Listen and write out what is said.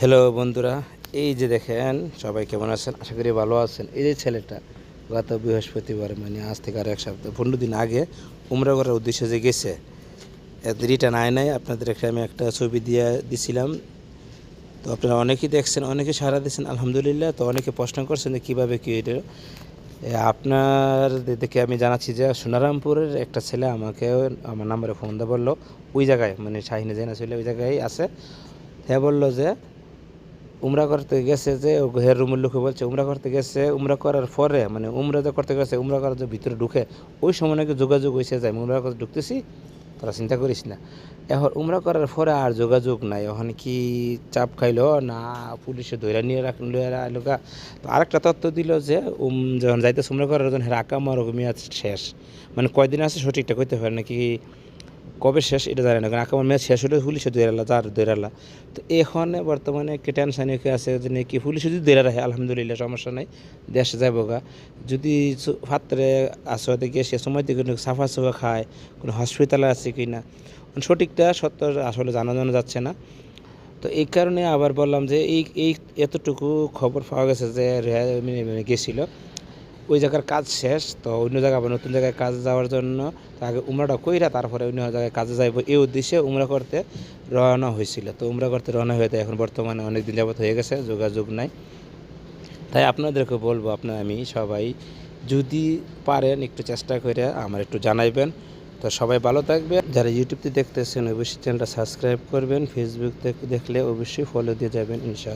Hello বন্ধুরা। এই যে দেখেন, সবাই কেমন আছেন? আশা করি ভালো আছেন। এই যে ছেলেটা, গত বৃহস্পতিবার মানে আজ থেকে আর এক সপ্তাহ, পনেরো দিন আগে উমরা করার উদ্দেশ্যে যে গেছে রিটার্ন আয় নাই। আপনাদেরকে আমি একটা ছবি দিয়ে দিছিলাম। তো আপনারা অনেকেই দেখছেন, অনেকে সারা দিচ্ছেন আলহামদুলিল্লাহ। তো অনেকে প্রশ্ন করছেন যে কীভাবে কী এটা? আপনার দেখে আমি জানাচ্ছি যে সোনারামপুরের একটা ছেলে আমাকে, আমার নাম্বারে ফোন দিয়ে বলল, ওই জায়গায় মানে শাহিনে জেনা ছিল, ওই জায়গায় আছে। হ্যাঁ বলল যে উমরা করতে গেছে যে হের রুমের লোকে বলছে, উমরা করতে গেছে, উমরা করার পরে মানে উমরা যে করতে গেছে, উমরা করার যে ভিতরে ঢুকে, ওই সময় নাকি যোগাযোগ হয়েছে যায় উমরা করতে ঢুকতেছি, তোরা চিন্তা করিস না। এখন উমরা করার পরে আর যোগাযোগ নাই, এখন কি চাপ খাইলো? না, পুলিশে ধরে নিয়ে রাখল এলাকা তো আরেকটা তথ্য দিল যে, উম, যখন যাইতে উমরা করার জন্য রাকা মরকমিয়া শেষ। মানে কয়দিন আছে সঠিকটা কইতে পারে নাকি কবে শেষ এটা জানি না, কারণ আকামার ম্যাচ শেষ হলে পুলিশে দৈরালা তার দৈরালা তো এখানে বর্তমানে কি টেনশন আছে যে নাকি পুলিশে যদি দৈরা রাখে, আলহামদুলিল্লাহ, সমস্যা নাই, দেশে যাব গা। যদি ফাত্রে আসতে গিয়ে সে সময় থেকে কোনো সাফা সাফা খায়, কোনো হসপিটালে আছে কি না। মানে সঠিকটা সত্য আসলে জানা জানা যাচ্ছে না। তো এই কারণে আবার বললাম যে এই এই এতটুকু খবর পাওয়া গেছে যে মানে গেছিল। ওই জায়গার কাজ শেষ, তো অন্য জায়গায় আবার নতুন জায়গায় কাজ যাওয়ার জন্য আগে উমরাটা কইরা তারপরে অন্য জায়গায় কাজে যাইব। এই উদ্দেশ্যে উমরা করতে রওনা হয়েছিল। তো উমরা করতে রওনা হয়ে এখন বর্তমানে অনেক দিন যাবত হয়ে গেছে, যোগাযোগ নাই। তাই আপনাদেরকে বলব, আপনার আমি সবাই যদি পারেন একটু চেষ্টা করে আমার একটু জানাইবেন। তো সবাই ভালো থাকবেন। যারা ইউটিউবতে দেখতেছেন, অবশ্যই চ্যানেলটা সাবস্ক্রাইব করবেন। ফেসবুক দেখলে অবশ্যই ফলো দিয়ে যাবেন, ইনশাআল্লাহ।